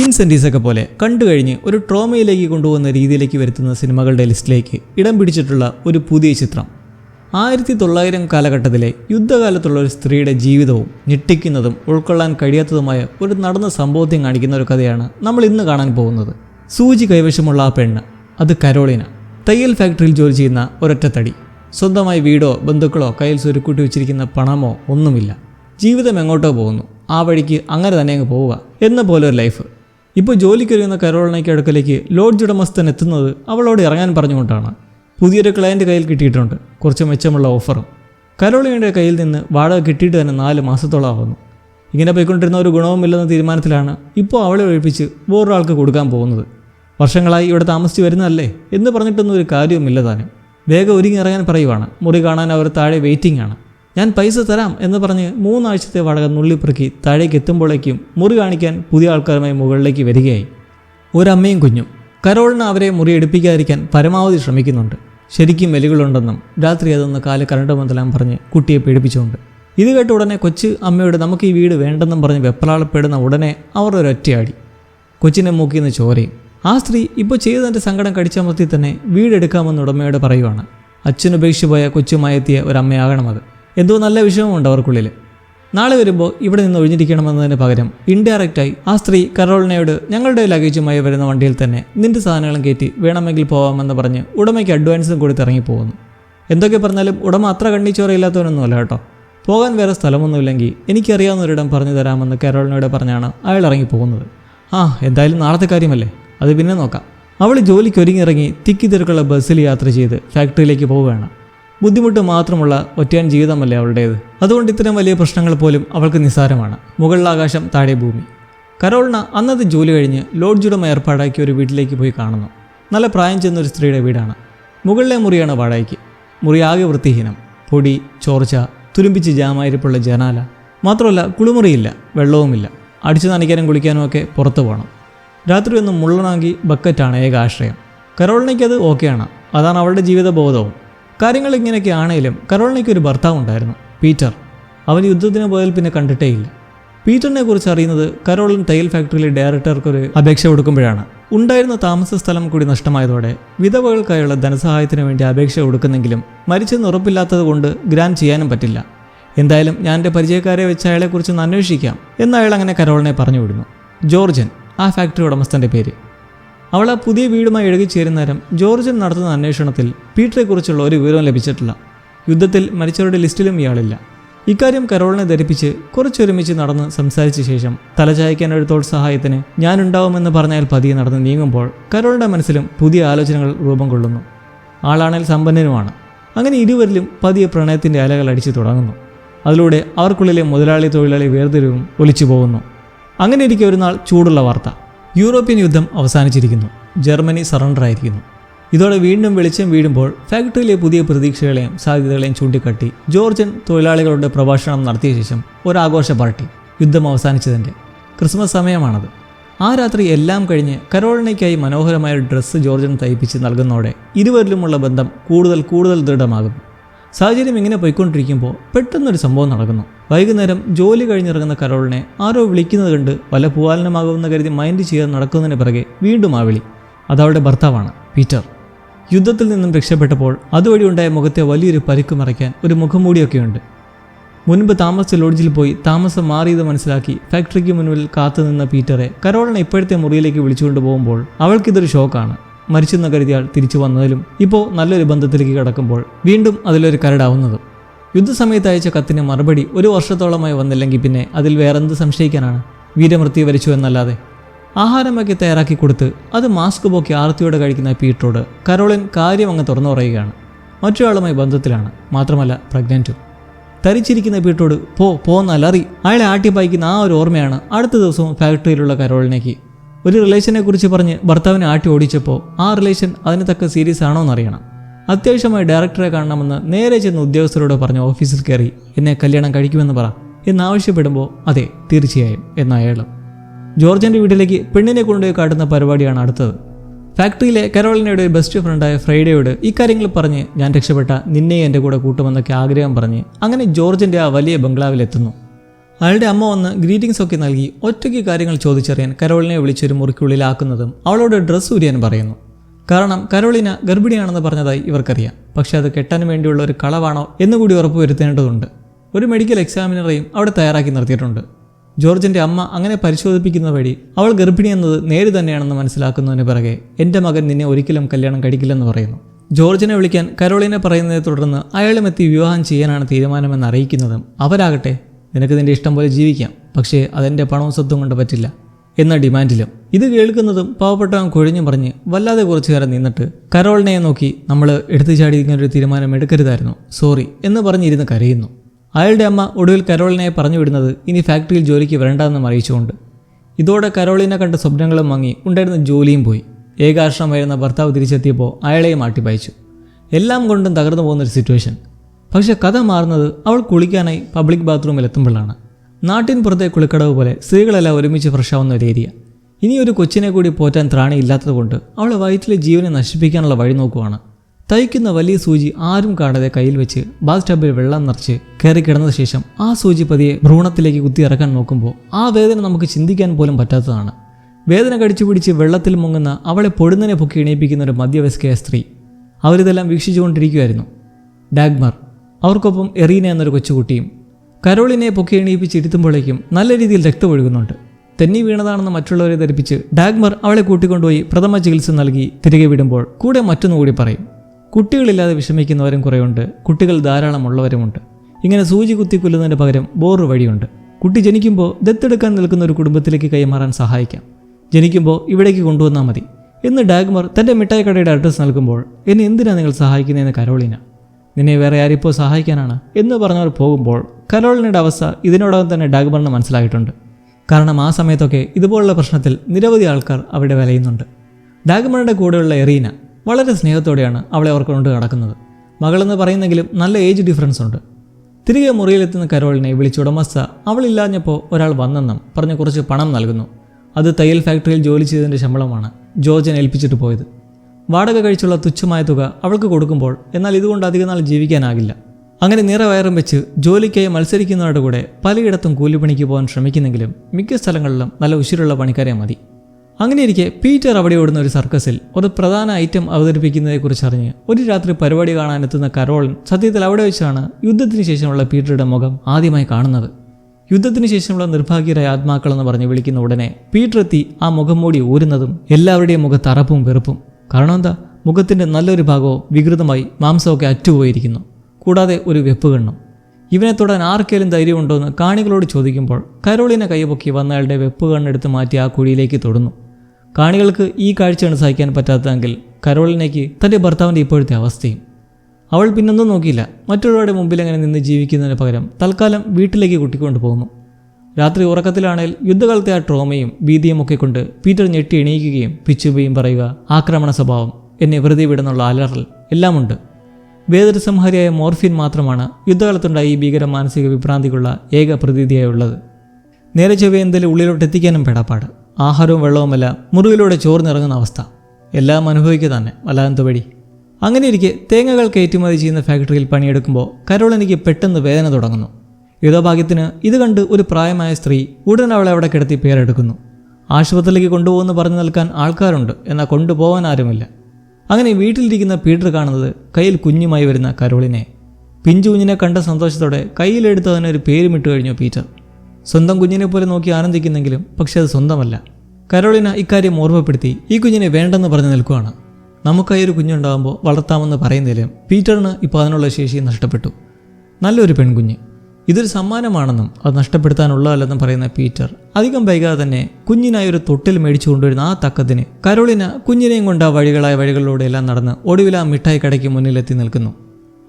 ഇൻസെന്റീസൊക്കെ പോലെ കണ്ടു കഴിഞ്ഞ് ഒരു ട്രോമയിലേക്ക് കൊണ്ടുപോകുന്ന രീതിയിലേക്ക് വരുത്തുന്ന സിനിമകളുടെ ലിസ്റ്റിലേക്ക് ഇടം പിടിച്ചിട്ടുള്ള ഒരു പുതിയ ചിത്രം. ആയിരത്തി തൊള്ളായിരം കാലഘട്ടത്തിലെ യുദ്ധകാലത്തുള്ള ഒരു സ്ത്രീയുടെ ജീവിതവും ഞെട്ടിക്കുന്നതും ഉൾക്കൊള്ളാൻ കഴിയാത്തതുമായ ഒരു നടന്ന സംഭവത്തെ കാണിക്കുന്ന ഒരു കഥയാണ് നമ്മൾ ഇന്ന് കാണാൻ പോകുന്നത്. സൂചി കൈവശമുള്ള ആ പെണ്ണ് അത് കരോളിന. തയ്യൽ ഫാക്ടറിയിൽ ജോലി ചെയ്യുന്ന ഒരൊറ്റത്തടി. സ്വന്തമായി വീടോ ബന്ധുക്കളോ കയ്യിൽ സ്വരുക്കൂട്ടി വെച്ചിരിക്കുന്ന പണമോ ഒന്നുമില്ല. ജീവിതം എങ്ങോട്ടോ പോകുന്നു. ആ വഴിക്ക് അങ്ങനെ തന്നെ അങ്ങ് പോവുക. എന്ന പോലെ ഒരു ലൈഫ്. ഇപ്പോൾ ജോലിക്കൊരുങ്ങുന്ന കരോളിനയ്ക്ക് അടുക്കലേക്ക് ലോഡ്ജ് ഉടമസ്ഥൻ എത്തുന്നത് അവളോട് ഇറങ്ങാൻ പറഞ്ഞുകൊണ്ടാണ്. പുതിയൊരു ക്ലയന്റ് കയ്യിൽ കിട്ടിയിട്ടുണ്ട്. കുറച്ച് മെച്ചമുള്ള ഓഫറും. കരോളിനയുടെ കയ്യിൽ നിന്ന് വാടക കിട്ടിയിട്ട് തന്നെ നാല് മാസത്തോളം ആവുന്നു. ഇങ്ങനെ പോയിക്കൊണ്ടിരുന്ന ഒരു ഗുണവുമില്ലെന്ന തീരുമാനത്തിലാണ് ഇപ്പോൾ അവളെ ഒഴിപ്പിച്ച് വേറൊരാൾക്ക് കൊടുക്കാൻ പോകുന്നത്. വർഷങ്ങളായി ഇവിടെ താമസിച്ച് വരുന്നതല്ലേ എന്ന് പറഞ്ഞിട്ടൊന്നും ഒരു കാര്യവുമില്ല താനും. വേഗം ഒരുങ്ങി ഇറങ്ങാൻ പറയുവാണ്. മുറി കാണാൻ അവർ താഴെ വെയിറ്റിംഗ് ആണ്. ഞാൻ പൈസ തരാം എന്ന് പറഞ്ഞ് മൂന്നാഴ്ചത്തെ വാടക നുള്ളിപ്പെറുക്കി താഴേക്ക് എത്തുമ്പോഴേക്കും മുറി കാണിക്കാൻ പുതിയ ആൾക്കാരുമായി മുകളിലേക്ക് വരികയായി. ഒരമ്മയും കുഞ്ഞും. കരോളിന് അവരെ മുറി എടുപ്പിക്കാതിരിക്കാൻ പരമാവധി ശ്രമിക്കുന്നുണ്ട്. ശരിക്കും വെലുകളുണ്ടെന്നും രാത്രി അതൊന്ന് കാൽ കരണ്ട് മുതലാൻ പറഞ്ഞ് കുട്ടിയെ പേടിപ്പിച്ചുകൊണ്ട്. ഇത് കേട്ട ഉടനെ കൊച്ച് അമ്മയോട് നമുക്ക് ഈ വീട് വേണ്ടെന്നും പറഞ്ഞ് വെപ്രാളപ്പെടുന്ന ഉടനെ അവർ ഒരൊറ്റയാടി കൊച്ചിനെ മൂക്കിന്ന് ചോരയും. ആ സ്ത്രീ ഇപ്പോൾ ചെയ്തതിന്റെ സങ്കടം കടിച്ചമർത്തി തന്നെ വീടെടുക്കാമെന്ന് ഉടമയോട് പറയുവാണ്. അച്ഛനുപേക്ഷിച്ച് പോയ കൊച്ചുമായെത്തിയ ഒരമ്മയാകണം അത്. എന്തോ നല്ല വിഷമമുണ്ട് അവർക്കുള്ളിൽ. നാളെ വരുമ്പോൾ ഇവിടെ നിന്ന് ഒഴിഞ്ഞിരിക്കണമെന്നതിന് പകരം ഇൻഡയറക്റ്റായി ആ സ്ത്രീ കരോളിനയോട് ഞങ്ങളുടെ ലഗേജുമായി വരുന്ന വണ്ടിയിൽ തന്നെ നിന്റെ സാധനങ്ങളും കയറ്റി വേണമെങ്കിൽ പോവാമെന്ന് പറഞ്ഞ് ഉടമയ്ക്ക് അഡ്വാൻസും കൊടുത്ത് ഇറങ്ങിപ്പോകുന്നു. എന്തൊക്കെ പറഞ്ഞാലും ഉടമ അത്ര കണ്ണിച്ചോറയില്ലാത്തവനൊന്നുമല്ല കേട്ടോ. പോകാൻ വേറെ സ്ഥലമൊന്നുമില്ലെങ്കിൽ എനിക്കറിയാവുന്ന ഒരിടം പറഞ്ഞു തരാമെന്ന് കരോളിനോട് പറഞ്ഞാണ് അയാൾ ഇറങ്ങിപ്പോകുന്നത്. ആ എന്തായാലും നാളത്തെ കാര്യമല്ലേ? അത് പിന്നെ നോക്കാം. അവൾ ജോലിക്ക് ഒരുങ്ങിയിറങ്ങി തിക്കി തിരക്കുള്ള ബസ്സിൽ യാത്ര ചെയ്ത് ഫാക്ടറിയിലേക്ക് പോവുകയാണ്. ബുദ്ധിമുട്ട് മാത്രമുള്ള ഒറ്റയാൻ ജീവിതമല്ലേ അവളുടേത്? അതുകൊണ്ട് ഇത്തരം വലിയ പ്രശ്നങ്ങൾ പോലും അവൾക്ക് നിസ്സാരമാണ്. മുകളിലാകാശം താഴെ ഭൂമി. കരോളിന അന്നത്തെ ജോലി കഴിഞ്ഞ് ലോഡ്ജുടമ ഏർപ്പാടാക്കിയ ഒരു വീട്ടിലേക്ക് പോയി കാണുന്നു. നല്ല പ്രായം ചെന്ന ഒരു സ്ത്രീയുടെ വീടാണ്. മുകളിലെ മുറിയാണ് വാടകയ്ക്ക്. മുറി ആകെ വൃത്തിഹീനം. പൊടി ചോർച്ച തുരുമ്പിച്ച് ജാമായിരിപ്പുള്ള ജനാല. മാത്രമല്ല കുളിമുറിയില്ല വെള്ളവുമില്ല. അടിച്ചു നനയ്ക്കാനും കുളിക്കാനും ഒക്കെ പുറത്തു പോകണം രാത്രി ഒന്ന് മുള്ളണാങ്കി ബക്കറ്റാണ് ഏക ആശ്രയം. കരോളിനയ്ക്ക് അത് ഓക്കെയാണ്. അതാണ് അവളുടെ ജീവിതബോധവും. കാര്യങ്ങൾ ഇങ്ങനെയൊക്കെ ആണെങ്കിലും കരോളിനയ്ക്ക് ഒരു ഭർത്താവ് ഉണ്ടായിരുന്നു പീറ്റർ. അവൻ യുദ്ധത്തിന് പോയാൽ പിന്നെ കണ്ടിട്ടേയില്ല. പീറ്ററിനെ കുറിച്ച് അറിയുന്നത് കരോളിൻ തയ്യൽ ഫാക്ടറിയിലെ ഡയറക്ടർക്ക് ഒരു അപേക്ഷ കൊടുക്കുമ്പോഴാണ്. ഉണ്ടായിരുന്ന താമസ സ്ഥലം കൂടി നഷ്ടമായതോടെ വിധവകൾക്കായുള്ള ധനസഹായത്തിന് വേണ്ടി അപേക്ഷ കൊടുക്കുന്നെങ്കിലും മരിച്ചെന്ന് ഉറപ്പില്ലാത്തത് കൊണ്ട് ഗ്രാൻഡ് ചെയ്യാനും പറ്റില്ല. എന്തായാലും ഞാൻ എന്റെ പരിചയക്കാരെ വെച്ച് അയാളെക്കുറിച്ച് ഒന്ന് അന്വേഷിക്കാം എന്ന് അയാൾ അങ്ങനെ കരോളിനെ പറഞ്ഞു വിടുന്നു. ജോർജൻ ആ ഫാക്ടറി ഉടമസ്ഥന്റെ പേര്. അവൾ ആ പുതിയ വീടുമായി ഇഴകിച്ചേരുന്ന നേരം ജോർജൻ നടത്തുന്ന അന്വേഷണത്തിൽ പീറ്ററെക്കുറിച്ചുള്ള ഒരു വിവരവും ലഭിച്ചിട്ടില്ല. യുദ്ധത്തിൽ മരിച്ചവരുടെ ലിസ്റ്റിലും ഇയാളില്ല. ഇക്കാര്യം കരോളിനെ ധരിപ്പിച്ച് കുറച്ചൊരുമിച്ച് നടന്ന് സംസാരിച്ച ശേഷം തലചായ്ക്കാൻ ഒരു തോൾ സഹായത്തിന് ഞാനുണ്ടാവുമെന്ന് പറഞ്ഞാൽ പതിയെ നടന്ന് നീങ്ങുമ്പോൾ കരോളിന്റെ മനസ്സിലും പുതിയ ആലോചനകൾ രൂപം കൊള്ളുന്നു. ആളാണേൽ സമ്പന്നനുമാണ്. അങ്ങനെ ഇരുവരിലും പതിയെ പ്രണയത്തിന്റെ അലകൾ അടിച്ചു തുടങ്ങുന്നു. അതിലൂടെ അവർക്കുള്ളിലെ മുതലാളി തൊഴിലാളി വേർതിരിവും ഒലിച്ചു പോകുന്നു അങ്ങനെ ഇരിക്കെ ഒരു നാൾ ചൂടുള്ള വാർത്ത. യൂറോപ്യൻ യുദ്ധം അവസാനിച്ചിരിക്കുന്നു. ജർമ്മനി സറണ്ടർ ആയിരിക്കുന്നു. ഇതോടെ വീണ്ടും വെളിച്ചം വീഴുമ്പോൾ ഫാക്ടറിയിലെ പുതിയ പ്രതീക്ഷകളെയും സാധ്യതകളെയും ചൂണ്ടിക്കാട്ടി ജോർജൻ തൊഴിലാളികളുടെ പ്രഭാഷണം നടത്തിയ ശേഷം ഒരാഘോഷ പാർട്ടി യുദ്ധം അവസാനിച്ചതിന്റെ ക്രിസ്മസ് സമയമാണത്. ആ രാത്രി എല്ലാം കഴിഞ്ഞ് കരോളിനയ്ക്കായി മനോഹരമായ ഡ്രസ്സ് ജോർജൻ തയ്പ്പിച്ച് നൽകുന്നതോടെ ഇരുവരിലുമുള്ള ബന്ധം കൂടുതൽ കൂടുതൽ ദൃഢമാകുന്നു. സാഹചര്യം ഇങ്ങനെ പോയിക്കൊണ്ടിരിക്കുമ്പോൾ പെട്ടെന്നൊരു സംഭവം നടക്കുന്നു. വൈകുന്നേരം ജോലി കഴിഞ്ഞിറങ്ങുന്ന കരോളിനെ ആരോ വിളിക്കുന്നത് കണ്ട് വല്ല പൂവാലനമാകുമെന്ന് കരുതി മൈൻഡ് ചെയ്യാൻ നടക്കുന്നതിന് പിറകെ വീണ്ടും ആ വിളി. അതവളുടെ ഭർത്താവാണ് പീറ്റർ. യുദ്ധത്തിൽ നിന്നും രക്ഷപ്പെട്ടപ്പോൾ അതുവഴി ഉണ്ടായ മുഖത്തെ വലിയൊരു പരിക്ക് മറയ്ക്കാൻ ഒരു മുഖംമൂടിയൊക്കെയുണ്ട്. മുൻപ് താമസിച്ച ലോഡ്ജിൽ പോയി താമസം മാറിയത് മനസ്സിലാക്കി ഫാക്ടറിക്ക് മുന്നിൽ കാത്തുനിന്ന പീറ്ററെ കരോളിനെ ഇപ്പോഴത്തെ മുറിയിലേക്ക് വിളിച്ചുകൊണ്ട് പോകുമ്പോൾ അവൾക്കിതൊരു ഷോക്കാണ്. മരിച്ചെന്ന് കരുതിയാൽ തിരിച്ചു വന്നതിലും ഇപ്പോൾ നല്ലൊരു ബന്ധത്തിലേക്ക് കടക്കുമ്പോൾ വീണ്ടും അതിലൊരു കരടാവുന്നതും. യുദ്ധസമയത്ത് അയച്ച കത്തിന് മറുപടി ഒരു വർഷത്തോളമായി വന്നില്ലെങ്കിൽ പിന്നെ അതിൽ വേറെന്ത് സംശയിക്കാനാണ്? വീരമൃത്യു വരിച്ചു എന്നല്ലാതെ. ആഹാരമൊക്കെ തയ്യാറാക്കി കൊടുത്ത് അത് മാസ്ക് പോക്കി ആർത്തിയോടെ കഴിക്കുന്ന പീറ്ററോട് കരോളിൻ കാര്യം അങ്ങ് തുറന്നു പറയുകയാണ്. മറ്റൊരാളുമായി ബന്ധത്തിലാണ്. മാത്രമല്ല പ്രഗ്നന്റും തരിച്ചിരിക്കുന്ന പീട്ടോട് പോ പോന്ന് അലറി. അയാളെ ആട്ടിപ്പായിക്കുന്ന ആ ഒരു ഓർമ്മയാണ് അടുത്ത ദിവസവും ഫാക്ടറിയിലുള്ള കരോളിനേക്ക്. ഒരു റിലേഷനെക്കുറിച്ച് പറഞ്ഞ് ഭർത്താവിനെ ആട്ടി ഓടിച്ചപ്പോൾ ആ റിലേഷൻ അതിന് തക്ക സീരിയസ് ആണോ എന്നറിയണം അത്യാവശ്യമായി ഡയറക്ടറെ കാണണമെന്ന് നേരെ ചെന്ന് ഉദ്യോഗസ്ഥരോട് പറഞ്ഞ് ഓഫീസിൽ കയറി എന്നെ കല്യാണം കഴിക്കുമെന്ന് പറ എന്നാവശ്യപ്പെടുമ്പോൾ അതെ തീർച്ചയായും എന്ന അയാളും. ജോർജന്റെ വീട്ടിലേക്ക് പെണ്ണിനെ കൊണ്ടുപോയി കാട്ടുന്ന പരിപാടിയാണ് അടുത്തത്. ഫാക്ടറിയിലെ കരോളിനയുടെ ബെസ്റ്റ് ഫ്രണ്ടായ ഫ്രൈഡേയോട് ഇക്കാര്യങ്ങൾ പറഞ്ഞ് ഞാൻ രക്ഷപ്പെട്ട നിന്നെ എന്റെ കൂടെ കൂട്ടുമെന്നൊക്കെ ആഗ്രഹം പറഞ്ഞ് അങ്ങനെ ജോർജിന്റെ ആ വലിയ ബംഗ്ലാവിലെത്തുന്നു. അയാളുടെ അമ്മ വന്ന് ഗ്രീറ്റിംഗ്സ് ഒക്കെ നൽകി ഒറ്റയ്ക്ക് കാര്യങ്ങൾ ചോദിച്ചറിയാൻ കരോളിനെ വിളിച്ചൊരു മുറിക്കുള്ളിലാക്കുന്നതും അവളോട് ഡ്രസ്സ് ഊരിയാൻ പറയുന്നു. കാരണം കരോളിന ഗർഭിണിയാണെന്ന് പറഞ്ഞതായി ഇവർക്കറിയാം. പക്ഷെ അത് കെട്ടാൻ വേണ്ടിയുള്ള ഒരു കളവാണോ എന്നുകൂടി ഉറപ്പുവരുത്തേണ്ടതുണ്ട് ഒരു മെഡിക്കൽ എക്സാമിനറെയും അവിടെ തയ്യാറാക്കി നിർത്തിയിട്ടുണ്ട്. ജോർജിന്റെ അമ്മ അങ്ങനെ പരിശോധിപ്പിക്കുന്ന വഴി അവൾ ഗർഭിണി എന്നത് നേര് തന്നെയാണെന്ന് മനസ്സിലാക്കുന്നതിന് പിറകെ എന്റെ മകൻ നിന്നെ ഒരിക്കലും കല്യാണം കഴിക്കില്ലെന്ന് പറയുന്നു. ജോർജിനെ വിളിക്കാൻ കരോളിനെ പറയുന്നതിനെ തുടർന്ന് അയാളും എത്തി വിവാഹം ചെയ്യാനാണ് തീരുമാനമെന്ന് അറിയിക്കുന്നതും അവരാകട്ടെ നിനക്ക് നിന്റെ ഇഷ്ടം പോലെ ജീവിക്കാം. പക്ഷേ അതെന്റെ പണവും സ്വത്തും കൊണ്ട് പറ്റില്ല. എന്ന ഡിമാൻഡിലും. ഇത് കേൾക്കുന്നതും പാവപ്പെട്ടവൻ കൊഴിഞ്ഞു പറഞ്ഞ് വല്ലാതെ കുറച്ചു നേരം നിന്നിട്ട് കരോളിനെ നോക്കി നമ്മൾ എടുത്തു ചാടി ഇങ്ങനൊരു തീരുമാനം എടുക്കരുതായിരുന്നു. സോറി എന്ന് പറഞ്ഞിരുന്ന് കരയുന്നു. അയാളുടെ അമ്മ ഒടുവിൽ കരോളിനെ പറഞ്ഞു വിടുന്നത് ഇനി ഫാക്ടറിയിൽ ജോലിക്ക് വരണ്ടെന്നും അറിയിച്ചുകൊണ്ട്. ഇതോടെ കരോളിനെ കണ്ട സ്വപ്നങ്ങളും വാങ്ങി ഉണ്ടായിരുന്ന ജോലിയും പോയി. ഏകാശ്രമായിരുന്ന ഭർത്താവ് തിരിച്ചെത്തിയപ്പോൾ അയാളെയും ആട്ടിപ്പായച്ചു. എല്ലാം കൊണ്ടും തകർന്നു പോകുന്നൊരു സിറ്റുവേഷൻ പക്ഷേ കഥ മാറുന്നത് അവൾ കുളിക്കാനായി പബ്ലിക് ബാത്റൂമിൽ എത്തുമ്പോഴാണ്. നാട്ടിൻ പുറത്തെ കുളിക്കടവ് പോലെ സ്ത്രീകളെല്ലാം ഒരുമിച്ച് ഫ്രഷാവുന്ന ഒരു ഏരിയ. ഇനി ഒരു കൊച്ചിനെ കൂടി പോറ്റാൻ ത്രാണിയില്ലാത്തതുകൊണ്ട് അവളെ വയറ്റിലെ ജീവനെ നശിപ്പിക്കാനുള്ള വഴി നോക്കുവാണ്. തയ്ക്കുന്ന വലിയ സൂചി ആരും കാണാതെ കയ്യിൽ വെച്ച് ബാത്ത് ടബിൽ വെള്ളം നിറച്ച് കയറി കിടന്ന ശേഷം ആ സൂചി പതിയെ ഭ്രൂണത്തിലേക്ക് കുത്തി ഇറക്കാൻ നോക്കുമ്പോൾ ആ വേദന നമുക്ക് ചിന്തിക്കാൻ പോലും പറ്റാത്തതാണ്. വേദന കടിച്ചു പിടിച്ച് വെള്ളത്തിൽ മുങ്ങുന്ന അവളെ പൊടുന്നനെ പൊക്കി എണീപ്പിക്കുന്ന ഒരു മധ്യവയസ്കയായ സ്ത്രീ. അവരിതെല്ലാം വീക്ഷിച്ചുകൊണ്ടിരിക്കുമായിരുന്നു ഡാഗ്മർ. അവർക്കൊപ്പം എറീന എന്നൊരു കൊച്ചുകുട്ടിയും കരോളിനെ പൊക്കി എണീപ്പിച്ച് ഇരുത്തുമ്പോഴേക്കും നല്ല രീതിയിൽ രക്തമൊഴുകുന്നുണ്ട്. തെന്നി വീണതാണെന്ന് മറ്റുള്ളവരെ ധരിപ്പിച്ച് ഡാഗ്മർ അവളെ കൂട്ടിക്കൊണ്ടുപോയി പ്രഥമ ചികിത്സ നൽകി തിരികെ വിടുമ്പോൾ കൂടെ മറ്റൊന്നുകൂടി പറയും. കുട്ടികളില്ലാതെ വിഷമിക്കുന്നവരും കുറേയുണ്ട്. കുട്ടികൾ ധാരാളം ഉള്ളവരുമുണ്ട്. ഇങ്ങനെ സൂചി കുത്തി കൊല്ലുന്നതിന് പകരം ബോറ് വഴിയുണ്ട്. കുട്ടി ജനിക്കുമ്പോൾ ദത്തെടുക്കാൻ നിൽക്കുന്ന ഒരു കുടുംബത്തിലേക്ക് കൈമാറാൻ സഹായിക്കാം. ജനിക്കുമ്പോൾ ഇവിടേക്ക് കൊണ്ടുവന്നാൽ മതി. എന്ന് ഡാഗ്മർ തന്റെ മിഠായി കടയുടെ അഡ്രസ്സ് നൽകുമ്പോൾ എന്നെ എന്തിനാണ് നിങ്ങൾ സഹായിക്കുന്നതെന്ന് കരോളിന? നിന്നെ വേറെ ആരിപ്പോൾ സഹായിക്കാനാണ് എന്ന് പറഞ്ഞവർ പോകുമ്പോൾ കരോളിനയുടെ അവസ്ഥ ഇതിനോടകം തന്നെ ഡാഗ്ബറിന് മനസ്സിലായിട്ടുണ്ട്. കാരണം ആ സമയത്തൊക്കെ ഇതുപോലുള്ള പ്രശ്നത്തിൽ നിരവധി ആൾക്കാർ അവിടെ വലയുന്നുണ്ട്. ഡാഗ്ബറിന്റെ കൂടെയുള്ള എറീന വളരെ സ്നേഹത്തോടെയാണ് അവളെ അവർക്ക് കൊണ്ട് നടക്കുന്നത്. മകളെന്ന് പറയുന്നെങ്കിലും നല്ല ഏജ് ഡിഫറൻസ് ഉണ്ട്. തിരികെ മുറിയിലെത്തുന്ന കരോളിനെ വിളിച്ചുടമസ്ഥ അവളില്ലാഞ്ഞപ്പോൾ ഒരാൾ വന്നെന്നും പറഞ്ഞ് കുറച്ച് പണം നൽകുന്നു. അത് തയ്യൽ ഫാക്ടറിയിൽ ജോലി ചെയ്തതിന്റെ ശമ്പളമാണ്. ജോർജൻ ഏൽപ്പിച്ചിട്ട് പോയത്. വാടക കഴിച്ചുള്ള തുച്ഛമായ തുക അവൾക്ക് കൊടുക്കുമ്പോൾ എന്നാൽ ഇതുകൊണ്ട് അധികനാൾ ജീവിക്കാനാകില്ല. അങ്ങനെ നിറ വയറും വെച്ച് ജോലിക്കായി മത്സരിക്കുന്നവരുടെ കൂടെ പലയിടത്തും കൂലിപ്പണിക്ക് പോകാൻ ശ്രമിക്കുന്നെങ്കിലും മിക്ക സ്ഥലങ്ങളിലും നല്ല ഉശിരുള്ള പണിക്കാരെ മതി. അങ്ങനെയിരിക്കെ പീറ്റർ അവിടെ ഓടുന്ന ഒരു സർക്കസിൽ ഒരു പ്രധാന ഐറ്റം അവതരിപ്പിക്കുന്നതിനെക്കുറിച്ച് അറിഞ്ഞ് ഒരു രാത്രി പരിപാടി കാണാനെത്തുന്ന കരോളൻ സത്യത്തിൽ അവിടെ വെച്ചാണ് യുദ്ധത്തിന് ശേഷമുള്ള പീറ്ററുടെ മുഖം ആദ്യമായി കാണുന്നത്. യുദ്ധത്തിന് ശേഷമുള്ള നിർഭാഗ്യരായ ആത്മാക്കളെന്ന് പറഞ്ഞ് വിളിക്കുന്ന ഉടനെ പീറ്റർ എത്തി ആ മുഖം മൂടി ഊരുന്നതും എല്ലാവരുടെയും മുഖത്തറപ്പും വെറുപ്പും. കാരണം എന്താ? മുഖത്തിന്റെ നല്ലൊരു ഭാഗവും വികൃതമായി മാംസമൊക്കെ അറ്റുപോയിരിക്കുന്നു. കൂടാതെ ഒരു വെപ്പ് കണ്ണും ഇവനെ തൊടാൻ ആർക്കേലും ധൈര്യമുണ്ടോ എന്ന് കാണികളോട് ചോദിക്കുമ്പോൾ കരോളിനെ കൈപൊക്കി വന്നയാളുടെ വെപ്പ് കണ്ണെടുത്ത് മാറ്റി ആ കുഴിയിലേക്ക് തൊടുന്നു. കാണികൾക്ക് ഈ കാഴ്ചയാണ് സഹിക്കാൻ പറ്റാത്തതെങ്കിൽ കരോളിനേക്ക് തന്റെ ഭർത്താവിന്റെ ഇപ്പോഴത്തെ അവസ്ഥയും. അവൾ പിന്നൊന്നും നോക്കിയില്ല. മറ്റുള്ളവരുടെ മുമ്പിൽ അങ്ങനെ നിന്ന് ജീവിക്കുന്നതിന് പകരം തൽക്കാലം വീട്ടിലേക്ക് കുട്ടിക്കൊണ്ട് പോകുന്നു. രാത്രി ഉറക്കത്തിലാണേൽ യുദ്ധകാലത്തെ ആ ട്രോമയും ഭീതിയും ഒക്കെ കൊണ്ട് പീറ്റർ ഞെട്ടി എണീക്കുകയും പിച്ചുപയും പറയുക ആക്രമണ സ്വഭാവം. എന്നെ വെറുതെ വിടുന്നുള്ള അലറൽ എല്ലാമുണ്ട്. വേദനസംഹാരിയായ മോർഫിൻ മാത്രമാണ് യുദ്ധകാലത്തുണ്ടായ ഈ ഭീകര മാനസിക വിഭ്രാന്തിക്കുള്ള ഏക പ്രതിനിധിയായുള്ളത് നേരെ ചൊവ്വ ഉള്ളിലോട്ട് എത്തിക്കാനും പെടാപ്പാട്. ആഹാരവും വെള്ളവുമെല്ലാം മുറിവിലൂടെ ചോർന്നിറങ്ങുന്ന അവസ്ഥ. എല്ലാം അനുഭവിക്കുക തന്നെ വല്ലാതെ വഴി അങ്ങനെ ഇരിക്കെ തേങ്ങകൾ കയറ്റുമതി ചെയ്യുന്ന ഫാക്ടറിയിൽ പണിയെടുക്കുമ്പോൾ കരോൾ എനിക്ക് പെട്ടെന്ന് വേദന തുടങ്ങുന്നു. യുദ്ധഭാഗ്യത്തിന് ഇത് കണ്ട് ഒരു പ്രായമായ സ്ത്രീ ഉടൻ അവളെ അവിടെ കിടത്തി പേരെടുക്കുന്നു. ആശുപത്രിയിലേക്ക് കൊണ്ടുപോകുമെന്ന് പറഞ്ഞു നിൽക്കാൻ ആൾക്കാരുണ്ട് എന്നാൽ കൊണ്ടുപോകാൻ ആരുമില്ല. അങ്ങനെ വീട്ടിലിരിക്കുന്ന പീറ്റർ കാണുന്നത് കയ്യിൽ കുഞ്ഞുമായി വരുന്ന കരോളിനെ. പിഞ്ചു കുഞ്ഞിനെ കണ്ട സന്തോഷത്തോടെ കയ്യിലെടുത്ത് അതിനൊരു പേരുമിട്ട് കഴിഞ്ഞു പീറ്റർ. സ്വന്തം കുഞ്ഞിനെ പോലെ നോക്കി ആനന്ദിക്കുന്നെങ്കിലും പക്ഷേ അത് സ്വന്തമല്ല. കരോളിന ഇക്കാര്യം ഓർമ്മപ്പെടുത്തി ഈ കുഞ്ഞിനെ വേണ്ടെന്ന് പറഞ്ഞു നിൽക്കുകയാണ് നമുക്കായി ഒരു കുഞ്ഞുണ്ടാകുമ്പോൾ വളർത്താമെന്ന് പറയുന്നതിലും പീറ്ററിന് ഇപ്പോൾ അതിനുള്ള ശേഷി നഷ്ടപ്പെട്ടു. നല്ലൊരു പെൺകുഞ്ഞ്. ഇതൊരു സമ്മാനമാണെന്നും അത് നഷ്ടപ്പെടുത്താനുള്ളതല്ലെന്നും പറയുന്ന പീറ്റർ. അധികം വൈകാതെ തന്നെ കുഞ്ഞിനായി ഒരു തൊട്ടിൽ മേടിച്ചു കൊണ്ടുവരുന്ന ആ തക്കത്തിന് കരോളിന കുഞ്ഞിനെയും കൊണ്ട് ആ വഴികളായ വഴികളിലൂടെ എല്ലാം നടന്ന് ഒടുവിൽ ആ മിഠായി കടയ്ക്ക് മുന്നിലെത്തി നിൽക്കുന്നു.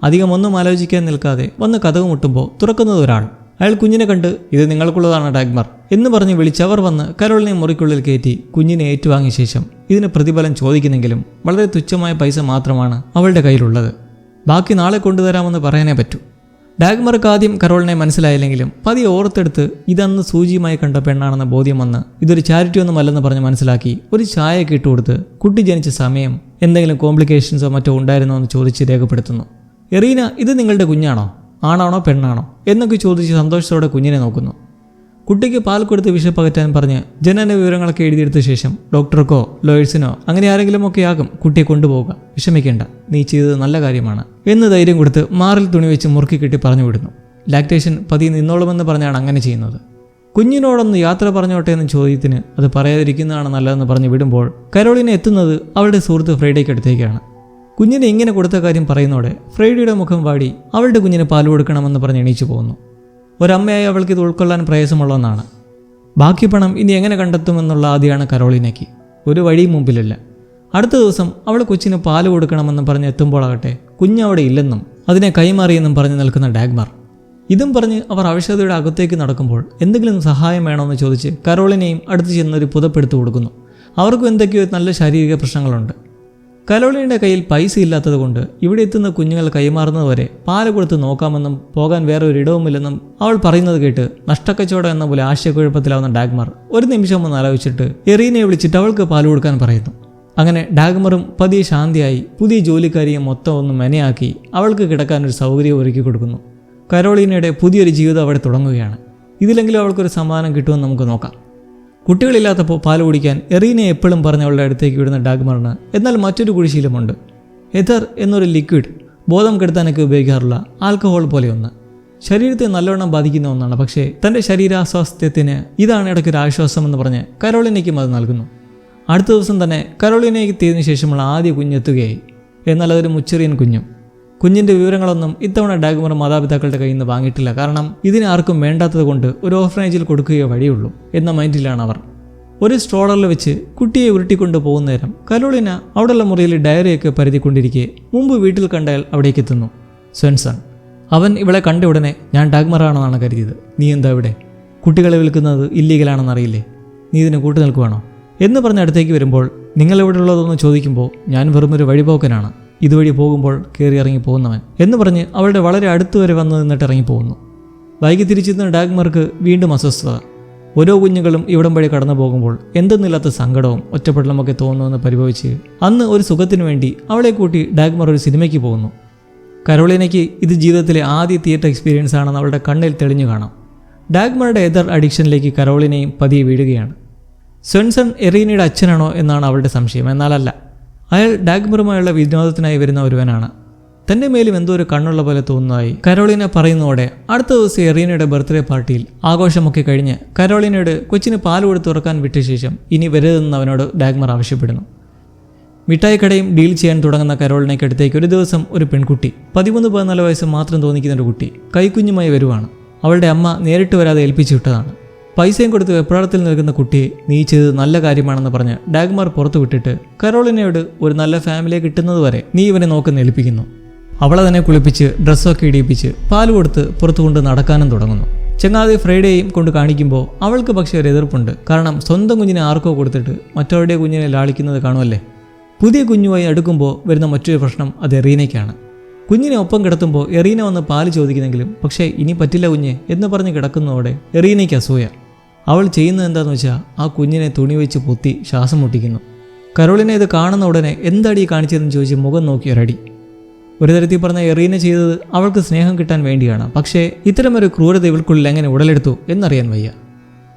അധികം ഒന്നും ആലോചിക്കാൻ നിൽക്കാതെ വന്ന് കഥവ് മുട്ടുമ്പോൾ തുറക്കുന്നത് ഒരാൾ. അയാൾ കുഞ്ഞിനെ കണ്ട് ഇത് നിങ്ങൾക്കുള്ളതാണ് ഡാഗ്മർ എന്ന് പറഞ്ഞ് വിളിച്ചവർ വന്ന് കരോളിനെ മുറിക്കുള്ളിൽ കയറ്റി കുഞ്ഞിനെ ഏറ്റുവാങ്ങിയ ശേഷം ഇതിന് പ്രതിഫലം ചോദിക്കുന്നെങ്കിലും വളരെ തുച്ഛമായ പൈസ മാത്രമാണ് അവളുടെ കയ്യിലുള്ളത്. ബാക്കി നാളെ കൊണ്ടുതരാമെന്ന് പറയാനേ പറ്റൂ. ഡാഗ്മർക്ക് ആദ്യം കരോളിനെ മനസ്സിലായില്ലെങ്കിലും പതി ഓർത്തെടുത്ത് ഇതന്ന് സൂചിയുമായി കണ്ട പെണ്ണാണെന്ന ബോധ്യം വന്ന് ഇതൊരു ചാരിറ്റി ഒന്നും ഒന്നുമല്ലെന്ന് പറഞ്ഞ് മനസ്സിലാക്കി ഒരു ചായയൊക്കെ ഇട്ടുകൊടുത്ത് കുട്ടി ജനിച്ച സമയം എന്തെങ്കിലും കോംപ്ലിക്കേഷൻസോ മറ്റോ ഉണ്ടായിരുന്നോ എന്ന് ചോദിച്ച് രേഖപ്പെടുത്തുന്നു. എറീന ഇത് നിങ്ങളുടെ കുഞ്ഞാണോ? ആണാണോ പെണ്ണാണോ? എന്നൊക്കെ ചോദിച്ച് സന്തോഷത്തോടെ കുഞ്ഞിനെ നോക്കുന്നു. കുട്ടിക്ക് പാൽ കൊടുത്ത് വിശപ്പകറ്റാൻ പറഞ്ഞ് ജനന വിവരങ്ങളൊക്കെ എഴുതിയെടുത്ത ശേഷം ഡോക്ടർക്കോ ലോയേഴ്സിനോ അങ്ങനെ ആരെങ്കിലും ഒക്കെ ആകും കുട്ടിയെ കൊണ്ടുപോവുക. വിഷമിക്കേണ്ട. നീ ചെയ്തത് നല്ല കാര്യമാണ് എന്ന് ധൈര്യം കൊടുത്ത് മാറിൽ തുണി വെച്ച് മുറുക്കി കെട്ടി പറഞ്ഞു വിടുന്നു. ലാക്ടേഷൻ പതി നിന്നോളുമെന്ന് പറഞ്ഞാണ് അങ്ങനെ ചെയ്യുന്നത്. കുഞ്ഞിനോടൊന്ന് യാത്ര പറഞ്ഞോട്ടെ എന്ന ചോദ്യത്തിന് അത് പറയാതിരിക്കുന്നതാണ് നല്ലതെന്ന് പറഞ്ഞ് വിടുമ്പോൾ കരോളിനെ എത്തുന്നത് അവളുടെ സുഹൃത്ത് ഫ്രൈഡേക്ക് അടുത്തേക്കാണ്. കുഞ്ഞിനെ ഇങ്ങനെ കൊടുത്ത കാര്യം പറയുന്നതോടെ ഫ്രൈഡിയുടെ മുഖം വാടി അവളുടെ കുഞ്ഞിന് പാൽ കൊടുക്കണമെന്ന് പറഞ്ഞ് എണീച്ചു പോകുന്നു. ഒരമ്മയായി അവൾക്ക് ഇത് ഉൾക്കൊള്ളാൻ പ്രയാസമുള്ളതെന്നാണ്. ബാക്കി പണം ഇനി എങ്ങനെ കണ്ടെത്തുമെന്നുള്ള ആദ്യമാണ് കരോളിനയ്ക്ക്. ഒരു വഴി മുമ്പിലില്ല. അടുത്ത ദിവസം അവൾ കൊച്ചിന് പാൽ കൊടുക്കണമെന്ന് പറഞ്ഞ് എത്തുമ്പോഴാകട്ടെ കുഞ്ഞവിടെ ഇല്ലെന്നും അതിനെ കൈമാറിയെന്നും പറഞ്ഞ് നിൽക്കുന്ന ഡാഗ്മാർ. ഇതും പറഞ്ഞ് അവർ ആവശ്യതയുടെ അകത്തേക്ക് നടക്കുമ്പോൾ എന്തെങ്കിലും സഹായം വേണമെന്ന് ചോദിച്ച് കരോളിനെയും അടുത്ത് ചെന്നൊരു പുതപ്പെടുത്തു കൊടുക്കുന്നു. അവർക്കും എന്തൊക്കെയോ നല്ല ശാരീരിക പ്രശ്നങ്ങളുണ്ട്. കരോളിയുടെ കയ്യിൽ പൈസ ഇല്ലാത്തതുകൊണ്ട് ഇവിടെ എത്തുന്ന കുഞ്ഞുങ്ങൾ കൈമാറുന്നതുവരെ പാൽ കൊടുത്ത് നോക്കാമെന്നും പോകാൻ വേറെ ഒരു ഇടവുമില്ലെന്നും അവൾ പറയുന്നത് കേട്ട് നഷ്ടക്കച്ചവടം എന്ന പോലെ ആശയക്കുഴപ്പത്തിലാവുന്ന ഡാഗ്മർ ഒരു നിമിഷം ഒന്ന് ആലോചിച്ചിട്ട് എറീനയെ വിളിച്ചിട്ട് അവൾക്ക് പാൽ കൊടുക്കാൻ പറയുന്നു. അങ്ങനെ ഡാഗ്മറും പതിയെ ശാന്തിയായി പുതിയ ജോലിക്കാരിയെ മൊത്തം ഒന്ന് മെനയാക്കി അവൾക്ക് കിടക്കാൻ ഒരു സൗകര്യം ഒരുക്കി കൊടുക്കുന്നു. കരോളീനയുടെ പുതിയൊരു ജീവിതം അവിടെ തുടങ്ങുകയാണ്. ഇതിലെങ്കിലും അവൾക്കൊരു സമ്മാനം കിട്ടുമെന്ന് നമുക്ക് നോക്കാം. കുട്ടികളില്ലാത്തപ്പോൾ പാൽ കുടിക്കാൻ എറീനെ എപ്പോഴും പറഞ്ഞ അവളുടെ അടുത്തേക്ക് വിടുന്ന ഡാഗ്മറിന് എന്നാൽ മറ്റൊരു കുഴിശീലമുണ്ട്. എഥർ എന്നൊരു ലിക്വിഡ് ബോധം കെടുത്താനൊക്കെ ഉപയോഗിക്കാറുള്ള ആൽക്കഹോൾ പോലെയൊന്ന്. ശരീരത്തെ നല്ലവണ്ണം ബാധിക്കുന്ന ഒന്നാണ് പക്ഷേ തന്റെ ശരീരാസ്വാസ്ഥ്യത്തിന് ഇതാണ് ഇടയ്ക്കൊരു ആശ്വാസം എന്ന് പറഞ്ഞ് കരോളിനയ്ക്കും അത് നൽകുന്നു. അടുത്ത ദിവസം തന്നെ കരോളിനയ്ക്ക് എത്തിയതിനു ശേഷമുള്ള ആദ്യ കുഞ്ഞെത്തുകയായി. എന്നാൽ അതൊരു മുച്ചെറിയൻ കുഞ്ഞും. കുഞ്ഞിന്റെ വിവരങ്ങളൊന്നും ഇത്തവണ ഡാഗ്മർ മാതാപിതാക്കളുടെ കയ്യിൽ നിന്ന് വാങ്ങിയിട്ടില്ല. കാരണം ഇതിന് ആർക്കും വേണ്ടാത്തത് കൊണ്ട് ഒരു ഓർഫനേജിൽ കൊടുക്കുകയോ വഴിയുള്ളൂ എന്ന മൈൻഡിലാണ് അവർ. ഒരു സ്ട്രോളറിൽ വെച്ച് കുട്ടിയെ ഉരുട്ടിക്കൊണ്ട് പോകുന്ന നേരം കരോളിന അവിടെയുള്ള മുറിയിൽ ഡയറിയൊക്കെ പരുതിക്കൊണ്ടിരിക്കെ മുമ്പ് വീട്ടിൽ കണ്ടാൽ അവിടേക്ക് എത്തുന്നു. സ്വൻസൺ അവൻ ഇവളെ കണ്ട ഉടനെ ഞാൻ ഡാഗ്മറാണെന്നാണ് കരുതിയത്. നീ എന്താ ഇവിടെ? കുട്ടികളെ വിൽക്കുന്നത് ഇല്ലീഗലാണെന്ന് അറിയില്ലേ? നീ ഇതിന് കൂട്ടു നിൽക്കുവാണോ? എന്ന് പറഞ്ഞ് അടുത്തേക്ക് വരുമ്പോൾ നിങ്ങൾ ഇവിടെ ഉള്ളതെന്ന് ചോദിക്കുമ്പോൾ ഞാൻ വെറുമൊരു വഴിപോക്കനാണ്. ഇതുവഴി പോകുമ്പോൾ കയറി ഇറങ്ങി പോകുന്നവൻ എന്ന് പറഞ്ഞ് അവളുടെ വളരെ അടുത്ത് വരെ വന്ന് നിന്നിട്ട് ഇറങ്ങിപ്പോകുന്നു വൈകി തിരിച്ചെത്തുന്ന ഡാഗ്മർക്ക് വീണ്ടും അസ്വസ്ഥത. ഓരോ കുഞ്ഞുങ്ങളും ഇവിടം വഴി കടന്നു പോകുമ്പോൾ എന്തെന്നില്ലാത്ത സങ്കടവും ഒറ്റപ്പെടലുമൊക്കെ തോന്നുമെന്ന് പരിഭവിച്ച് അന്ന് ഒരു സുഖത്തിനു വേണ്ടി അവളെ കൂട്ടി ഡാഗ്മർ ഒരു സിനിമയ്ക്ക് പോകുന്നു. കരോളിനയ്ക്ക് ഇത് ജീവിതത്തിലെ ആദ്യ തിയേറ്റർ എക്സ്പീരിയൻസ് ആണെന്ന് അവളുടെ കണ്ണിൽ തെളിഞ്ഞു കാണാം. ഡാഗ്മറുടെ എതർ അഡിക്ഷനിലേക്ക് കരോളിനെയും പതിയെ വീഴുകയാണ്. സ്വൻസൺ എറീനയുടെ അച്ഛനാണോ എന്നാണ് അവളുടെ സംശയം. എന്നാലല്ല അയാൾ ഡാഗ്മറുമായുള്ള വിനോദത്തിനായി വരുന്ന ഒരുവനാണ്. തന്റെ മേലും എന്തോ ഒരു കണ്ണുള്ള പോലെ തോന്നുന്നതായി കരോളിന പറയുന്നതോടെ അടുത്ത ദിവസം എറീനയുടെ ബർത്ത്ഡേ പാർട്ടിയിൽ ആഘോഷമൊക്കെ കഴിഞ്ഞ് കരോളിനയോട് കൊച്ചിന് പാൽ കൊടുത്ത് തുറക്കാൻ വിട്ട ശേഷം ഇനി വരരുതെന്ന് അവനോട് ഡാഗ്മർ ആവശ്യപ്പെടുന്നു. മിഠായിക്കടയും ഡീൽ ചെയ്യാൻ തുടങ്ങുന്ന കരോളിനയ്ക്ക് അടുത്തേക്ക് ഒരു ദിവസം ഒരു പെൺകുട്ടി പതിമൂന്ന് പതിനാല് വയസ്സ് മാത്രം തോന്നിക്കുന്ന ഒരു കുട്ടി കൈക്കുഞ്ഞുമായി വരുവാണ്. അവളുടെ അമ്മ നേരിട്ട് വരാതെ ഏൽപ്പിച്ചു വിട്ടതാണ്. പൈസയും കൊടുത്ത് വെപ്രാളത്തിൽ നിൽക്കുന്ന കുട്ടിയെ നീ ചെയ്തത് നല്ല കാര്യമാണെന്ന് പറഞ്ഞ് ഡാഗ്മാർ പുറത്തു വിട്ടിട്ട് കരോളിനയോട് ഒരു നല്ല ഫാമിലിയെ കിട്ടുന്നതുവരെ നീ ഇവനെ നോക്കുന്ന ഏൽപ്പിക്കുന്നു അവളെ തന്നെ കുളിപ്പിച്ച് ഡ്രസ്സൊക്കെ ഇടിയിപ്പിച്ച് പാൽ കൊടുത്ത് പുറത്തു കൊണ്ട് നടക്കാനും തുടങ്ങുന്നു. ചങ്ങാതി ഫ്രൈഡേയും കൊണ്ട് കാണിക്കുമ്പോൾ അവൾക്ക് പക്ഷേ ഒരു എതിർപ്പുണ്ട്. കാരണം സ്വന്തം കുഞ്ഞിനെ ആർക്കോ കൊടുത്തിട്ട് മറ്റവരുടെ കുഞ്ഞിനെ ലാളിക്കുന്നത് കാണുമല്ലേ? പുതിയ കുഞ്ഞുമായി അടുക്കുമ്പോൾ വരുന്ന മറ്റൊരു പ്രശ്നം അത് എറീനയ്ക്കാണ്. കുഞ്ഞിനെ ഒപ്പം കിടത്തുമ്പോൾ എറീന വന്ന് പാൽ ചോദിക്കുന്നെങ്കിലും പക്ഷേ ഇനി പറ്റില്ല കുഞ്ഞ് എന്ന് പറഞ്ഞ് കിടക്കുന്നതോടെ എറീനയ്ക്ക് അസൂയ. അവൾ ചെയ്യുന്നത് എന്താണെന്ന് വെച്ചാൽ ആ കുഞ്ഞിനെ തുണി വെച്ച് പൊത്തി ശ്വാസം മുട്ടിക്കുന്നു. കരോളിനെ ഇത് കാണുന്ന ഉടനെ എന്താടി കാണിച്ചതെന്ന് ചോദിച്ച് മുഖം നോക്കി ഒരടി. ഒരു തരത്തിൽ പറഞ്ഞ എറീന ചെയ്തത് അവൾക്ക് സ്നേഹം കിട്ടാൻ വേണ്ടിയാണ്. പക്ഷേ ഇത്തരമൊരു ക്രൂരത ഇവൾക്കുള്ളിൽ എങ്ങനെ ഉടലെടുത്തു എന്നറിയാൻ വയ്യ.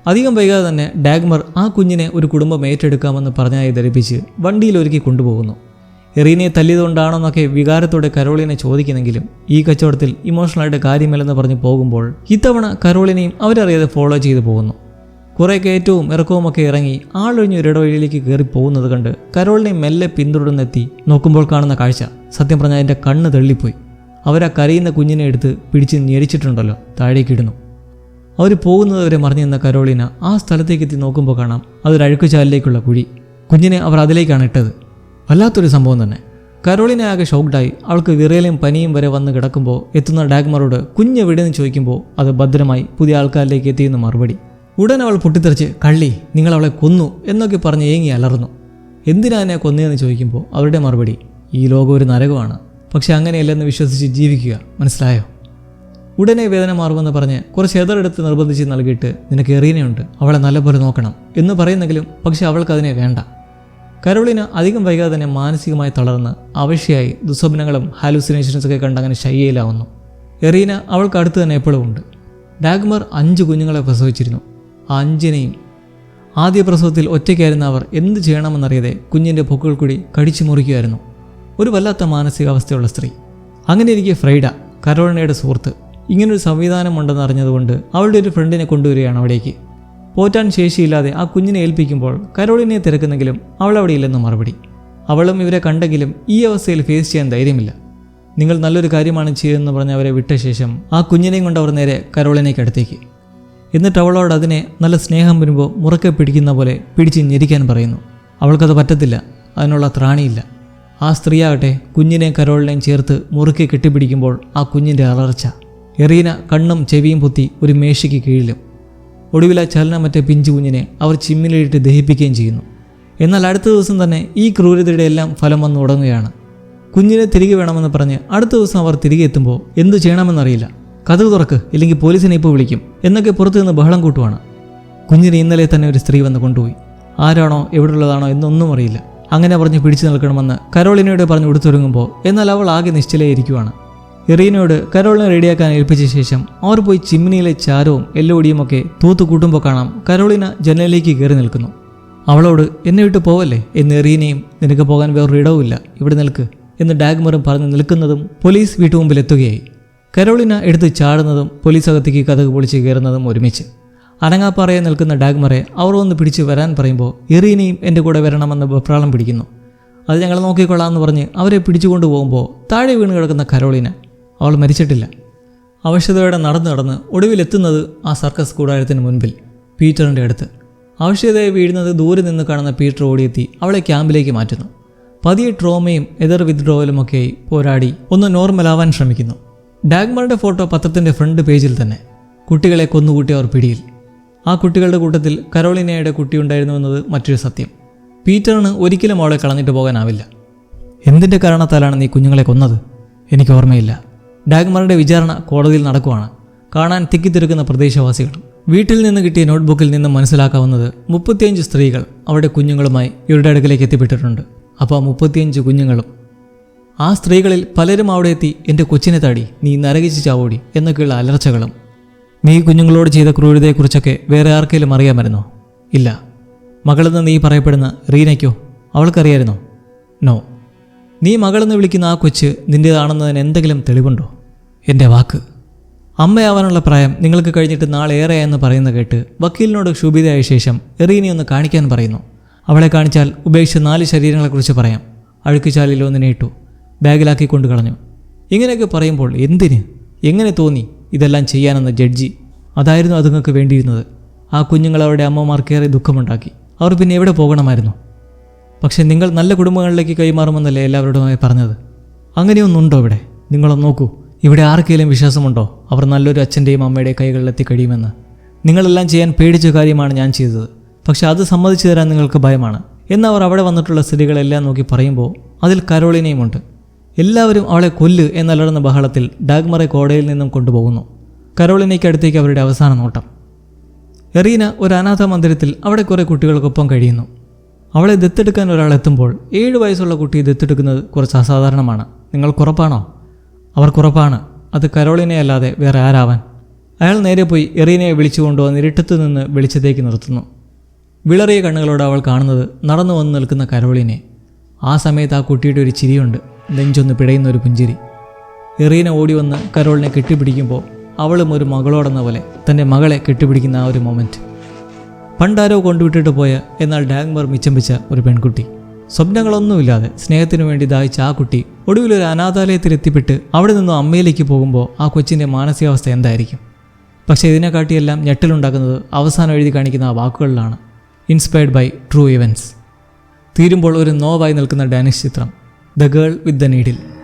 അധികം വൈകാതെ തന്നെ ഡാഗ്മർ ആ കുഞ്ഞിനെ ഒരു കുടുംബം ഏറ്റെടുക്കാമെന്ന് പറഞ്ഞായി ധരിപ്പിച്ച് വണ്ടിയിൽ ഒരുക്കി കൊണ്ടുപോകുന്നു. എറീനയെ തല്ലിയതുകൊണ്ടാണെന്നൊക്കെ വികാരത്തോടെ കരോളിനെ ചോദിക്കുന്നെങ്കിലും ഈ കച്ചവടത്തിൽ ഇമോഷണലായിട്ട് കാര്യമില്ലെന്ന് പറഞ്ഞ് പോകുമ്പോൾ ഇത്തവണ കരോളിനെയും അവരറിയാതെ ഫോളോ ചെയ്തു പോകുന്നു. കുറേ കയറ്റവും ഇറക്കവും ഒക്കെ ഇറങ്ങി ആളൊഴിഞ്ഞ ഒരിടവഴിയിലേക്ക് കയറി പോകുന്നത് കണ്ട് കരോളിനെ മെല്ലെ പിന്തുടർന്നെത്തി നോക്കുമ്പോൾ കാണുന്ന കാഴ്ച. സത്യം പറഞ്ഞാൽ എന്റെ കണ്ണ് തള്ളിപ്പോയി. അവരാ കരയുന്ന കുഞ്ഞിനെ എടുത്ത് പിടിച്ച് ഞെരിച്ചിട്ടുണ്ടല്ലോ താഴേക്കിടുന്നു അവർ പോകുന്നത് വരെ മറിഞ്ഞു നിന്ന കരോളിന ആ സ്ഥലത്തേക്ക് എത്തി നോക്കുമ്പോൾ കാണാം അതൊരു അഴുക്കുചാലിലേക്കുള്ള കുഴി. കുഞ്ഞിനെ അവർ അതിലേക്കാണ് ഇട്ടത്. വല്ലാത്തൊരു സംഭവം തന്നെ. കരോളിന ആകെ ഷോക്ക്ഡായി. അവൾക്ക് വിറയലും പനിയും വരെ വന്ന് കിടക്കുമ്പോൾ എത്തുന്ന ഡാഗ്മറോട് കുഞ്ഞ് എവിടെയെന്ന് ചോദിക്കുമ്പോൾ അത് ഭദ്രമായി പുതിയ ആൾക്കാരിലേക്ക് എത്തിയെന്ന് മറുപടി. ഉടൻ അവൾ പൊട്ടിത്തെറിച്ച് കള്ളി നിങ്ങൾ അവളെ കൊന്നു എന്നൊക്കെ പറഞ്ഞ് ഏങ്ങി അലർന്നു എന്തിനാ എന്നെ കൊന്നതെന്ന് ചോദിക്കുമ്പോൾ അവരുടെ മറുപടി ഈ ലോകം ഒരു നരകമാണ്. പക്ഷെ അങ്ങനെയല്ലെന്ന് വിശ്വസിച്ച് ജീവിക്കുക. മനസ്സിലായോ? ഉടനെ വേദന മാറുമെന്ന് പറഞ്ഞ് കുറച്ച് എതറെടുത്ത് നിർബന്ധിച്ച് നൽകിയിട്ട് നിനക്ക് എറീനയുണ്ട്. അവളെ നല്ലപോലെ നോക്കണം എന്ന് പറയുന്നെങ്കിലും പക്ഷെ അവൾക്ക് അതിനെ വേണ്ട. കരോളിന് അധികം വൈകാതെ തന്നെ മാനസികമായി തളർന്ന് അവശ്യയായി ദുസ്വപ്നങ്ങളും ഹാലുസിനേഷൻസൊക്കെ കണ്ട് അങ്ങനെ ശയ്യയിലാവുന്നു. എറീന അവൾക്ക് അടുത്ത് തന്നെ എപ്പോഴും ഉണ്ട്. ഡാഗ്മർ അഞ്ച് കുഞ്ഞുങ്ങളെ പ്രസവിച്ചിരുന്നു. ആ അഞ്ചിനെയും ആദ്യ പ്രസവത്തിൽ ഒറ്റയ്ക്കായിരുന്ന അവർ എന്ത് ചെയ്യണമെന്നറിയാതെ കുഞ്ഞിന്റെ പൊക്കുകൾ കൂടി കടിച്ചു മുറിക്കുമായിരുന്നു ഒരു വല്ലാത്ത മാനസികാവസ്ഥയുള്ള സ്ത്രീ. അങ്ങനെ ഇരിക്കെ ഫ്രൈഡ കരോളിനയുടെ സുഹൃത്ത്. ഇങ്ങനൊരു സംവിധാനമുണ്ടെന്ന് അറിഞ്ഞതുകൊണ്ട് അവളുടെ ഒരു ഫ്രണ്ടിനെ കൊണ്ടുവരികയാണ് അവിടേക്ക്. പോറ്റാൻ ശേഷിയില്ലാതെ ആ കുഞ്ഞിനെ ഏൽപ്പിക്കുമ്പോൾ കരോളിനെ തിരക്കുന്നെങ്കിലും അവൾ അവിടെ ഇല്ലെന്ന് മറുപടി. അവളും ഇവരെ കണ്ടെങ്കിലും ഈ അവസ്ഥയിൽ ഫേസ് ചെയ്യാൻ ധൈര്യമില്ല. നിങ്ങൾ നല്ലൊരു കാര്യമാണ് ചെയ്യുന്നതെന്ന് പറഞ്ഞ് അവരെ വിട്ട ശേഷം ആ കുഞ്ഞിനെയും കൊണ്ട് അവർ നേരെ കരോളിനേക്ക് അടുത്തേക്ക്. എന്നിട്ട് അവളോട് അതിനെ നല്ല സ്നേഹം വരുമ്പോൾ മുറക്കെ പിടിക്കുന്ന പോലെ പിടിച്ച് ഞെരിക്കാൻ പറയുന്നു. അവൾക്കത് പറ്റത്തില്ല. അതിനുള്ള ത്രാണിയില്ല. ആ സ്ത്രീയാകട്ടെ കുഞ്ഞിനെയും കരോളിനെയും ചേർത്ത് മുറുക്കി കെട്ടിപ്പിടിക്കുമ്പോൾ ആ കുഞ്ഞിന്റെ അലർച്ച. എറീന കണ്ണും ചെവിയും പൊത്തി ഒരു മേശയ്ക്ക് കീഴിലും. ഒടുവിൽ ആ ചലനമറ്റ പിഞ്ചു കുഞ്ഞിനെ അവർ ചിമ്മിലിട്ട് ദഹിപ്പിക്കുകയും ചെയ്യുന്നു. എന്നാൽ അടുത്ത ദിവസം തന്നെ ഈ ക്രൂരതയുടെ എല്ലാം ഫലം വന്നു തുടങ്ങുകയാണ്. കുഞ്ഞിനെ തിരികെ വേണമെന്ന് പറഞ്ഞ് അടുത്ത ദിവസം അവർ തിരികെ എത്തുമ്പോൾ എന്തു ചെയ്യണമെന്നറിയില്ല. കഥകു തുറക്ക് ഇല്ലെങ്കിൽ പോലീസിനെ ഇപ്പോൾ വിളിക്കും. എന്നൊക്കെ പുറത്തു നിന്ന് ബഹളം കൂട്ടുവാണ്. കുഞ്ഞിനെ ഇന്നലെ തന്നെ ഒരു സ്ത്രീ വന്ന് കൊണ്ടുപോയി. ആരാണോ എവിടെയുള്ളതാണോ എന്നൊന്നും അറിയില്ല. അങ്ങനെ പറഞ്ഞ് പിടിച്ചു നിൽക്കണമെന്ന് കരോളിനോട് പറഞ്ഞ് ഉടുത്തൊരുങ്ങുമ്പോൾ എന്നാൽ അവൾ ആകെ നിശ്ചലയായിരിക്കുവാണ്. ഇറീനോട് കരോളിനെ റെഡിയാക്കാൻ ഏൽപ്പിച്ച ശേഷം അവർ പോയി ചിമ്മിനിയിലെ ചാരവും എല്ലോടിയും ഒക്കെ കൂട്ടുമ്പോൾ കാണാം കരോളിന ജനലിലേക്ക് കയറി നിൽക്കുന്നു. അവളോട് എന്നെ വിട്ട് പോവല്ലേ എന്ന് എറീനയും നിനക്ക് പോകാൻ വേറൊരു ഇടവുമില്ല. ഇവിടെ നിൽക്ക് എന്ന് ഡാഗ്മറും പറഞ്ഞ് നിൽക്കുന്നതും പോലീസ് വീട്ടുമുമ്പിൽ എത്തുകയായി. കരോളിന എടുത്ത് ചാടുന്നതും പോലീസ് അകത്തേക്ക് കഥക് പൊളിച്ച് കയറുന്നതും ഒരുമിച്ച്. അനങ്ങാപ്പാറയെ നിൽക്കുന്ന ഡാഗ്മറെ അവർ ഒന്ന് പിടിച്ച് വരാൻ പറയുമ്പോൾ എറീനയും എന്റെ കൂടെ വരണമെന്ന് വെപ്രാളം പിടിക്കുന്നു. അത് ഞങ്ങൾ നോക്കിക്കൊള്ളാമെന്ന് പറഞ്ഞ് അവരെ പിടിച്ചുകൊണ്ട് പോകുമ്പോൾ താഴെ വീണ് കിടക്കുന്ന കരോളിന അവൾ മരിച്ചിട്ടില്ല. ആവശ്യതയോടെ നടന്നു നടന്ന് ഒടുവിലെത്തുന്നത് ആ സർക്കസ് കൂടാരത്തിന് മുൻപിൽ പീറ്ററിന്റെ അടുത്ത്. ആവശ്യതയെ വീഴുന്നത് ദൂരെ നിന്ന് കാണുന്ന പീറ്റർ ഓടിയെത്തി അവളെ ക്യാമ്പിലേക്ക് മാറ്റുന്നു. പതിയെ ട്രോമയും എതിർ വിത്ഡ്രോവലുമൊക്കെയായി പോരാടി ഒന്ന് നോർമലാവാൻ ശ്രമിക്കുന്നു. ഡാഗ്മറുടെ ഫോട്ടോ പത്രത്തിന്റെ ഫ്രണ്ട് പേജിൽ തന്നെ കുട്ടികളെ കൊന്നുകൂട്ടി അവർ പിടിയിൽ. ആ കുട്ടികളുടെ കൂട്ടത്തിൽ കരോളിനയുടെ കുട്ടി ഉണ്ടായിരുന്നുവെന്നത് മറ്റൊരു സത്യം. പീറ്ററിന് ഒരിക്കലും അവളെ കളഞ്ഞിട്ട് പോകാനാവില്ല. എന്തിന്റെ കാരണത്താലാണ് നീ കുഞ്ഞുങ്ങളെ കൊന്നത്? എനിക്ക് ഓർമ്മയില്ല. ഡാഗ്മറുടെ വിചാരണ കോടതിയിൽ നടക്കുവാണ്. കാണാൻ തിക്കിത്തിരക്കുന്ന പ്രദേശവാസികൾ വീട്ടിൽ നിന്ന് കിട്ടിയ നോട്ട്ബുക്കിൽ നിന്ന് മനസ്സിലാക്കാവുന്നത് മുപ്പത്തിയഞ്ച് സ്ത്രീകൾ അവരുടെ കുഞ്ഞുങ്ങളുമായി ഇവരുടെ അടുക്കലേക്ക് എത്തിപ്പെട്ടിട്ടുണ്ട്. അപ്പോൾ മുപ്പത്തിയഞ്ച് കുഞ്ഞുങ്ങളും ആ സ്ത്രീകളിൽ പലരും അവിടെ എത്തി എന്റെ കൊച്ചിനെ താടി നീ നരകിച്ച് ചാവോടി എന്നൊക്കെയുള്ള അലർച്ചകളും. നീ കുഞ്ഞുങ്ങളോട് ചെയ്ത ക്രൂരതയെക്കുറിച്ചൊക്കെ വേറെ ആർക്കെങ്കിലും അറിയാമായിരുന്നോ? ഇല്ല. മകളെന്ന് നീ പറയപ്പെടുന്ന റീനയ്ക്കോ? അവൾക്കറിയായിരുന്നോ? നോ. നീ മകളെന്ന് വിളിക്കുന്ന ആ കൊച്ച് നിന്റേതാണെന്നതിന് എന്തെങ്കിലും തെളിവുണ്ടോ? എന്റെ വാക്ക്. അമ്മയാവാനുള്ള പ്രായം നിങ്ങൾക്ക് കഴിഞ്ഞിട്ട് നാളേറെ എന്ന് പറയുന്ന കേട്ട് വക്കീലിനോട് ക്ഷുഭിതയായ ശേഷം എറീനെ ഒന്ന് കാണിക്കാൻ പറയുന്നു. അവളെ കാണിച്ചാൽ ഉപേക്ഷിച്ച നാല് ശരീരങ്ങളെക്കുറിച്ച് പറയാം. അഴുക്കുചാലിൽ ഒന്നിനെ ഇട്ടു. ബാഗിലാക്കി കൊണ്ടു കളഞ്ഞു. ഇങ്ങനെയൊക്കെ പറയുമ്പോൾ എന്തിന്? എങ്ങനെ തോന്നി ഇതെല്ലാം ചെയ്യാനെന്ന ജഡ്ജി? അതായിരുന്നു അതുങ്ങൾക്ക് വേണ്ടിയിരുന്നത്. ആ കുഞ്ഞുങ്ങൾ അവരുടെ അമ്മമാർക്കേറെ ദുഃഖമുണ്ടാക്കി. അവർ പിന്നെ എവിടെ പോകണമായിരുന്നു? പക്ഷെ നിങ്ങൾ നല്ല കുടുംബങ്ങളിലേക്ക് കൈമാറുമെന്നല്ലേ എല്ലാവരോടുമായി പറഞ്ഞത്? അങ്ങനെയൊന്നുണ്ടോ ഇവിടെ? നിങ്ങളൊന്ന് നോക്കൂ. ഇവിടെ ആർക്കെങ്കിലും വിശ്വാസമുണ്ടോ? അവർ നല്ലൊരു അച്ഛന്റെയും അമ്മയുടെയും കൈകളിലെത്തി കഴിയുമെന്ന്. നിങ്ങളെല്ലാം ചെയ്യാൻ പേടിച്ച കാര്യമാണ് ഞാൻ ചെയ്തത്. പക്ഷേ അത് സമ്മതിച്ചു തരാൻ നിങ്ങൾക്ക് ഭയമാണ്. എന്നവർ അവിടെ വന്നിട്ടുള്ള സ്ത്രീകളെല്ലാം നോക്കി പറയുമ്പോൾ അതിൽ കരോളിനെയുമുണ്ട് എല്ലാവരും അവളെ കൊല്ല് എന്നലർന്ന ബഹളത്തിൽ ഡാഗ്മറെ കോടയിൽ നിന്നും കൊണ്ടുപോകുന്നു. കരോളിനയ്ക്ക് അടുത്തേക്ക് അവരുടെ അവസാന നോട്ടം. എറീന ഒരു അനാഥ മന്ദിരത്തിൽ അവിടെ കുറേ കുട്ടികൾക്കൊപ്പം കഴിയുന്നു. അവളെ ദത്തെടുക്കാൻ ഒരാൾ എത്തുമ്പോൾ ഏഴ് വയസ്സുള്ള കുട്ടി ദത്തെടുക്കുന്നത് കുറച്ച് അസാധാരണമാണ്. നിങ്ങൾ കുറപ്പാണോ? അവർ അവർക്കുറപ്പാണ് അത് കരോളിനെ അല്ലാതെ വേറെ ആരാവാൻ. അയാൾ നേരെ പോയി എറീനയെ വിളിച്ചുകൊണ്ടോ ഇരുട്ടത്തു നിന്ന് വെളിച്ചത്തേക്ക് നിർത്തുന്നു. വിളറിയ കണ്ണുകളോട് അവൾ കാണുന്നത് നടന്നു വന്ന് നിൽക്കുന്ന കരോളിനെ. ആ സമയത്ത് ആ കുട്ടിയുടെ ഒരു ചിരിയുണ്ട്. നെഞ്ചൊന്ന് പിടയുന്ന ഒരു പുഞ്ചിരി. എറീന ഓടി വന്ന് കരോളിനെ കെട്ടിപ്പിടിക്കുമ്പോൾ അവളും ഒരു മകളോടെന്ന പോലെ തന്റെ മകളെ കെട്ടിപ്പിടിക്കുന്ന ആ ഒരു മൊമെന്റ് പണ്ടാരോ കൊണ്ടുവിട്ടിട്ട് പോയ എന്നാൽ ഡാങ്മർ മിച്ചം വെച്ച ഒരു പെൺകുട്ടി. സ്വപ്നങ്ങളൊന്നുമില്ലാതെ സ്നേഹത്തിനു വേണ്ടി ദാഹിച്ച ആ കുട്ടി ഒടുവിൽ ഒരു അനാഥാലയത്തിൽ എത്തിപ്പെട്ട് അവിടെ നിന്നും അമ്മയിലേക്ക് പോകുമ്പോൾ ആ കൊച്ചിന്റെ മാനസികാവസ്ഥ എന്തായിരിക്കും? പക്ഷേ ഇതിനെക്കാട്ടിയെല്ലാം ഞെട്ടലുണ്ടാക്കുന്നത് അവസാനം എഴുതി കാണിക്കുന്ന ആ വാക്കുകളിലാണ്. ഇൻസ്പയർഡ് ബൈ ട്രൂ ഇവന്റ്സ് തീരുമ്പോൾ ഒരു നോവായി നിൽക്കുന്ന ഡാനിഷ് ചിത്രം. The Girl with the Needle.